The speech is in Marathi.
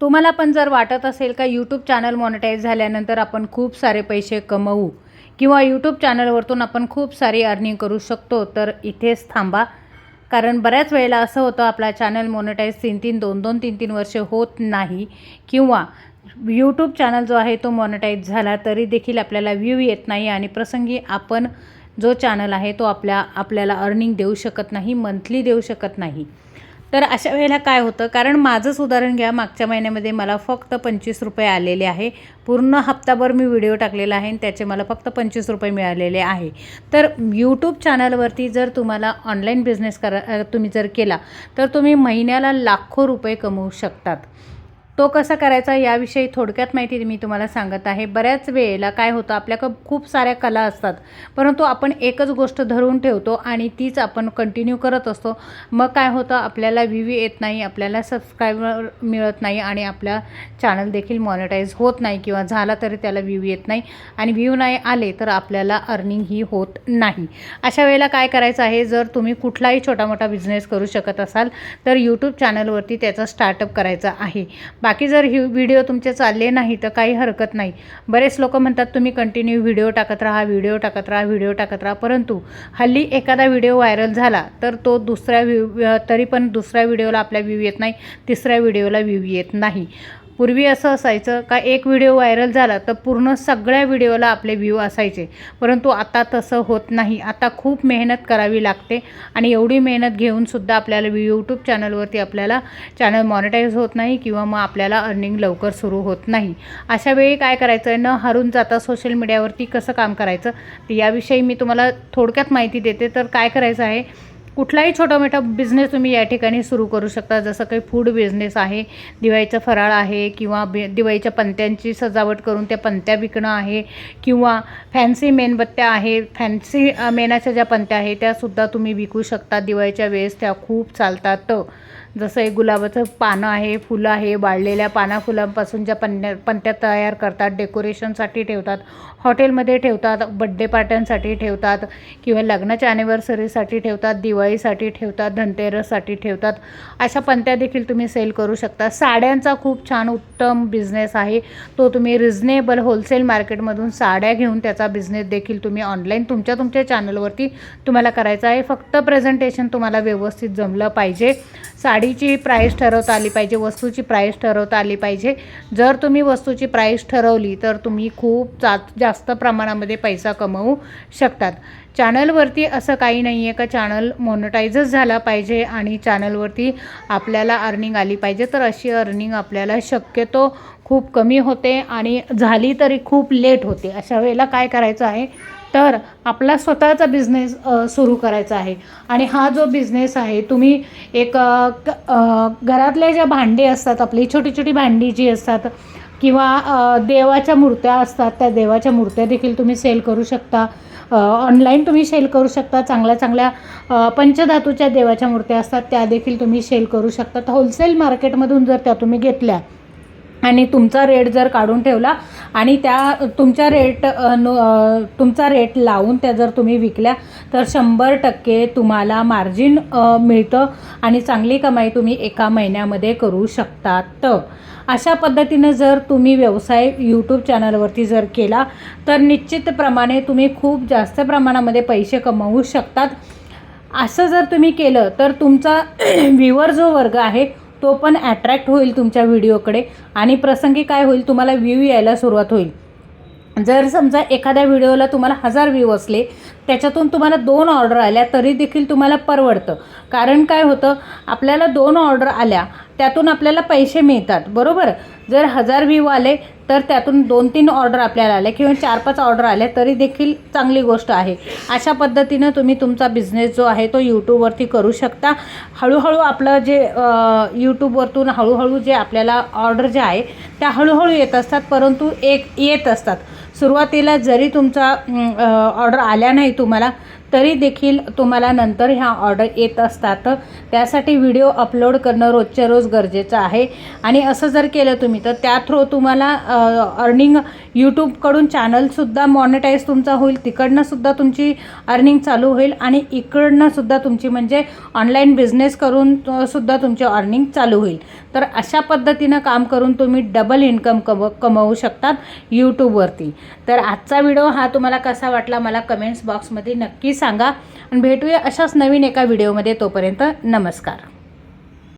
तुम्हाला पण जर वाटत असेल का यूट्यूब चॅनल मॉनिटाईज झाल्यानंतर आपण खूप सारे पैसे कमवू किंवा यूट्यूब चॅनलवरतून आपण खूप सारी अर्निंग करू शकतो तर इथेच थांबा. कारण बऱ्याच वेळेला असं होतं आपला चॅनल मॉनिटाईज तीन तीन दोन दोन तीन तीन वर्ष होत नाही किंवा यूट्यूब चॅनल जो आहे तो मॉनिटाईज झाला तरी देखील आपल्याला व्ह्यू येत नाही आणि प्रसंगी आपण जो चॅनल आहे तो आपल्या आपल्याला अर्निंग देऊ शकत नाही मंथली देऊ शकत नाही. तर अशा वेळेला काय होतं कारण माझंच उदाहरण घ्या मागच्या महिन्यामध्ये मला फक्त पंचवीस रुपये आलेले आहे. पूर्ण हप्ताभर मी व्हिडिओ टाकलेला आहे आणि त्याचे मला फक्त पंचवीस रुपये मिळालेले आहे. तर यूट्यूब चॅनलवरती जर तुम्हाला ऑनलाईन बिझनेस करा तुम्ही जर केला तर तुम्ही महिन्याला लाखो रुपये कमवू शकतात. तो कसा करायचा याविषयी थोडक्यात माहिती मी तुम्हाला सांगत आहे. बऱ्याच वेळेला काय होतं आपल्याकडं खूप साऱ्या कला असतात परंतु आपण एकच गोष्ट धरून ठेवतो आणि तीच आपण कंटिन्यू करत असतो. मग काय होतं आपल्याला व्ह्यू येत नाही आपल्याला सबस्क्रायबर मिळत नाही आणि आपला चॅनल देखील मॉनिटाईज होत नाही किंवा झाला तरी त्याला व्ह्यू येत नाही आणि व्ह्यू नाही आले तर आपल्याला अर्निंग ही होत नाही. अशा वेळेला काय करायचं आहे जर तुम्ही कुठलाही छोटा मोठा बिझनेस करू शकत असाल तर यूट्यूब चॅनलवरती त्याचा स्टार्टअप करायचा आहे. बाकी जर ही व्हिडिओ तुमचे चालले नाही तर काही हरकत नाही. बरेच लोक म्हणतात तुम्ही कंटिन्यू व्हिडिओ टाकत राहा व्हिडिओ टाकत राहा व्हिडिओ टाकत राहा. परंतु हल्ली एखादा व्हिडिओ व्हायरल झाला तर तो दुसऱ्या व्ह्यू तरी पण दुसऱ्या व्हिडिओला आपल्या व्ह्यू येत नाही तिसऱ्या व्हिडिओला व्ह्यू येत नाही. पूर्वी असं असायचं का एक व्हिडिओ व्हायरल झाला तर पूर्ण सगळ्या व्हिडिओला आपले व्ह्यू असायचे. परंतु आता तसं होत नाही. आता खूप मेहनत करावी लागते आणि एवढी मेहनत घेऊनसुद्धा आपल्याला यूट्यूब चॅनलवरती आपल्याला चॅनल मॉनिटाईज होत नाही किंवा मग आपल्याला अर्निंग लवकर सुरू होत नाही. अशा वेळी काय करायचं? आहे न हरून जाता सोशल मीडियावरती कसं काम करायचं? तर याविषयी मी तुम्हाला थोडक्यात माहिती देते. तर काय करायचं आहे? कुठलाही छोटा मोठा बिझनेस तुम्ही या ठिकाणी सुरू करू शकता. जसं काही फूड बिझनेस आहे दिवाळीचं फराळ आहे किंवा बि दिवाळीच्या पंत्यांची सजावट करून त्या पंत्या विकणं आहे किंवा फॅन्सी मेणबत्त्या आहे फॅन्सी मेणाच्या ज्या पंत्या आहे त्यासुद्धा तुम्ही विकू शकता. दिवाळीच्या वेळेस त्या खूप चालतात. जसं एक गुलाबाचं पानं आहे फुलं आहे वाळलेल्या पाना फुलांपासून ज्या पंत्या पंत्या तयार करतात डेकोरेशनसाठी ठेवतात हॉटेलमध्ये ठेवतात बड्डे पार्ट्यांसाठी ठेवतात किंवा लग्नाच्या ॲनिव्हर्सरीसाठी ठेवतात दिवाळीसाठी ठेवतात धनतेरससाठी ठेवतात अशा पंत्या देखील तुम्ही सेल करू शकता. साड्यांचा खूप छान उत्तम बिझनेस आहे. तो तुम्ही रिझनेबल होलसेल मार्केटमधून साड्या घेऊन त्याचा बिझनेस देखील तुम्ही ऑनलाईन तुमच्या तुमच्या चॅनलवरती तुम्हाला करायचा आहे. फक्त प्रेझेंटेशन तुम्हाला व्यवस्थित जमलं पाहिजे. साडीची प्राईस ठरवता आली पाहिजे वस्तूची प्राईस ठरवता आली पाहिजे. जर तुम्ही वस्तूची प्राईस ठरवली तर तुम्ही खूप जा जास्त प्रमाणामध्ये पैसा कमवू शकतात. चॅनलवरती असं काही नाही आहे का? चॅनल मोनोटाईजच झाला पाहिजे आणि चॅनलवरती आपल्याला अर्निंग आली पाहिजे. तर अशी अर्निंग आपल्याला शक्यतो खूप कमी होते आणि झाली तरी खूप लेट होते. अशा वेळेला काय करायचं आहे? तर आपला स्वतःचा बिझनेस सुरू करायचा आहे. आणि हा जो बिझनेस आहे तुम्ही एक घरातल्या ज्या भांडी असतात आपली छोटी छोटी भांडी जी असतात किंवा देवाच्या मूर्त्या असतात त्या देवाच्या मूर्त्या देखील तुम्ही सेल करू शकता. ऑनलाईन तुम्ही सेल करू शकता. चांगल्या चांगल्या पंचधातूच्या देवाच्या मूर्त्या असतात त्या देखील तुम्ही सेल करू शकता. होलसेल मार्केटमधून जर त्या तुम्ही घेतल्या आणि तुमचा रेट जर काढून ठेवला आणि त्या तुमच्या रेट तुमचा रेट लावून त्या जर तुम्ही विकल्या तर शंभर टक्के तुम्हाला मार्जिन मिळतं आणि चांगली कमाई तुम्ही एका महिन्यामध्ये करू शकतात. अशा पद्धतीनं जर तुम्ही व्यवसाय यूट्यूब चॅनलवरती जर केला तर निश्चितप्रमाणे तुम्ही खूप जास्त प्रमाणामध्ये पैसे कमवू शकतात. असं जर तुम्ही केलं तर तुमचा व्ह्युअर जो वर्ग आहे तो पण ॲट्रॅक्ट होईल तुमच्या व्हिडिओकडे. आणि प्रसंगी काय होईल तुम्हाला व्ह्यू यायला सुरुवात होईल. जर समजा एखाद्या व्हिडिओला तुम्हाला हजार व्ह्यू असले त्याच्यातून तुम्हाला दोन ऑर्डर आल्या तरी देखील तुम्हाला परवडतं. कारण काय होतं आपल्याला दोन ऑर्डर आल्या त्यातून आपल्याला पैसे मिळतात बरोबर? जर हजार व्ह्यू आले तर त्यातून दोन तीन ऑर्डर आपल्याला आले किंवा चार पाच ऑर्डर आल्या तरी देखील चांगली गोष्ट आहे. अशा पद्धतीनं तुम्ही तुमचा बिझनेस जो आहे तो यूट्यूबवरती करू शकता. हळूहळू आपलं जे यूट्यूबवरतून हळूहळू जे आपल्याला ऑर्डर जे आहे त्या हळूहळू येत असतात परंतु एक येत असतात. सुरुवातीला जरी तुमचा ऑर्डर आल्या नाही तुम्हाला तरी देखील तुम्हाला नंतर ह्या ऑर्डर येत असतात. त्यासाठी व्हिडिओ अपलोड करणं रोजच्या रोज गरजेचं आहे. आणि असं जर केलं तुम्ही तर त्या थ्रू तुम्हाला अर्निंग यूट्यूबकडून चॅनलसुद्धा मॉनिटाईज तुमचा होईल. तिकडनंसुद्धा तुमची अर्निंग चालू होईल. आणि इकडनंसुद्धा तुमची म्हणजे ऑनलाईन बिझनेस करून सुद्धा तुमची अर्निंग चालू होईल. तर अशा पद्धतीनं काम करून तुम्ही डबल इन्कम कम कमवू शकतात यूट्यूबवरती तर आजचा व्हिडिओ हा तुम्हाला कसा वाटला मला कमेंट्स बॉक्समध्ये नक्की सांगा. आणि भेटूया अशाच नवीन एका व्हिडिओमध्ये तोपर्यंत नमस्कार.